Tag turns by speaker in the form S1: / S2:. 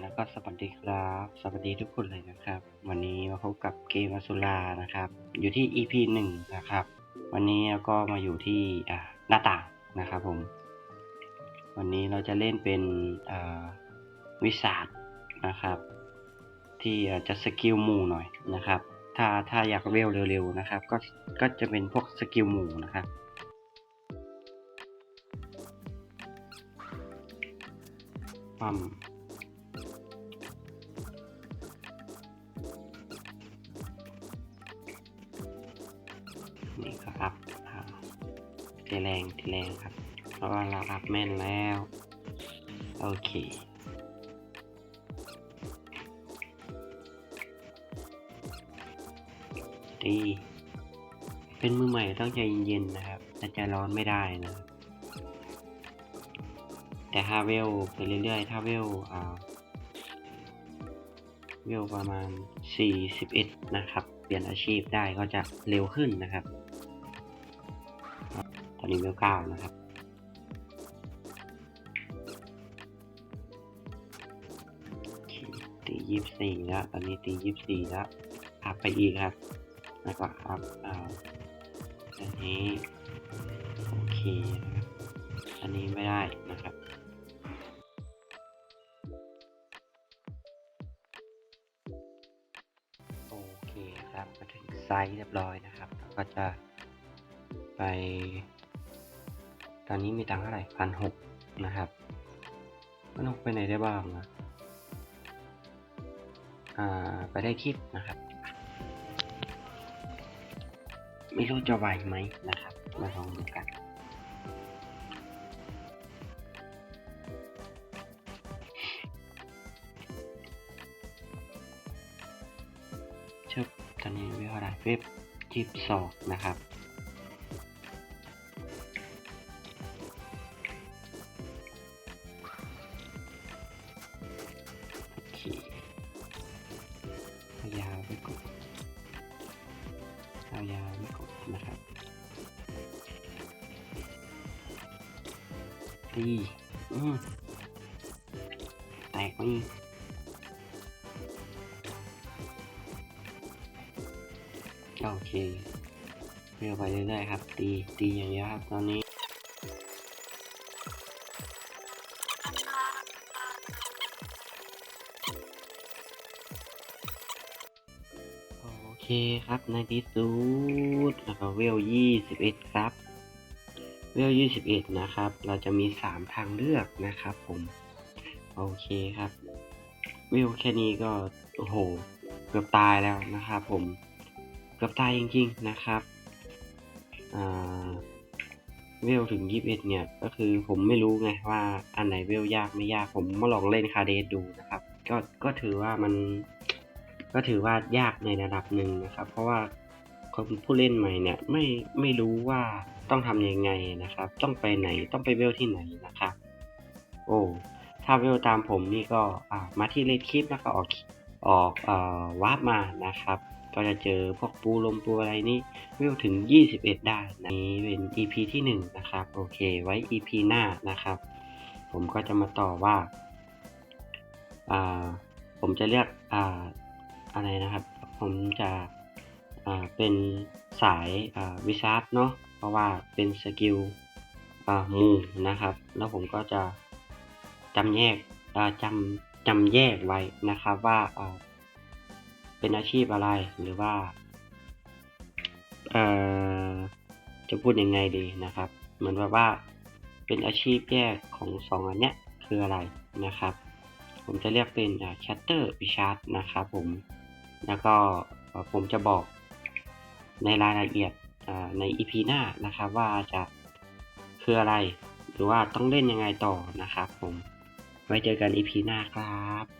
S1: แล้วก็สวัสดีครับ สวัสดีทุกคนเลยนะครับ วันนี้มาพบกับเกมอสุรานะครับ อยู่ที่ EP หนึ่งนะครับ วันนี้ก็มาอยู่ที่หน้าต่างนะครับผม วันนี้เราจะเล่นเป็นวิสาดนะครับ ที่จจะสกิลหมู่หน่อยนะครับ ถ้าถ้าอยากเวลเร็วๆนะครับ ก็ก็จะเป็นพวกสกิลหมู่นะครับความ นี่ก็อัพทีแรงทีแรงครับ เพราะว่าเราอัพแม่นแล้ว โอเคดีเป็นมือใหม่ต้องใจเย็นๆนะครับแต่ใจร้อนไม่ได้นะ แต่ถ้าเวลไปเรื่อยๆ ถ้าเวลอ่าเวลประมาณ 41 นะครับ เปลี่ยนอาชีพได้ก็จะเร็วขึ้นนะครับ ตอนนี้เวล9นะครับตียี่สี่แล้วตอนนี้ตียี่สี่แล้วอัพไปอีกครับ แล้วก็อัพอ่าอันนี้โอเคนะครับ อันนี้ไม่ได้นะครับโอเคครับมาถึงไซส์เรียบร้อยนะครับแล้วก็จะไป ตอนนี้มีตังค์เท่าไหร่พันหกนะครับพันหกไปไหนได้บ้างนะอ่าไปได้คลิปนะครับ ไม่รู้จะไหวไหมนะครับ มาลองดูกันเชิบตอนนี้วลเท่าไหร่เว็บยี่สิบสองนะครับายาวไปกดนะครับตีอืมแตกไปโอเคเรื่อยไปเรื่อยๆครับ ตีตีอย่างเงี้ยครับตอนนี้ คครับในที่สุดแล้วก็เวลยี่สิบเอ็ดครับ เวลยี่สิบเอ็ดนะครับ เราจะมีสามทางเลือกนะครับผม โอเคครับ เวลแค่นี้ก็ โอ้โห เกือบตายแล้วนะครับผม เกือบตายจริงๆนะครับอ่าเวลถึงยี่สิบเอ็ดเนี่ย ก็คือผมไม่รู้ไงว่าอันไหนเวลยากไม่ยากผมมาลองเล่นคาเดสดูนะครับ ก็ก็ถือว่ามัน ก็ถือว่ายากในระดับหนึ่งนะครับ เพราะว่าคนผู้เล่นใหม่เนี่ยไม่ไม่รู้ว่าต้องทำยังไงนะครับ ต้องไปไหนต้องไปเวลที่ไหนนะครับ โอ้ถ้าเวลตามผมนี่ก็อ่ามาที่เลดคลิปแล้วก็ออกออกเอ่อวาร์ปมานะครับ ก็จะเจอพวกปูลมปูอะไรนี่เวลถึง 21 ได้นะนี้เป็น EP ที่ 1 นะครับ โอเคไว้ EP หน้านะครับ ผมก็จะมาต่อว่าอ่าผมจะเรียก อะไรนะครับ ผมจะเป็นสายวิชาร์ดเนาะเพราะว่าเป็นสกิลอ่ามูนะครับ แล้วผมก็จะจำแยกจำจำแยกไว้นะครับว่าเป็นอาชีพอะไรหรือว่าจะพูดยังไงดีนะครับ เหมือนแบบว่าเป็นอาชีพแยกของสองอันเนี้ยคืออะไรนะครับ ผมจะเรียกเป็นอ่า chatter richard นะครับผม แล้วก็ผมจะบอกในรายละเอียดอ่าใน EP หน้านะครับว่าจะคืออะไร หรือว่าต้องเล่นยังไงต่อนะครับผม ไว้เจอกัน EP หน้าครับ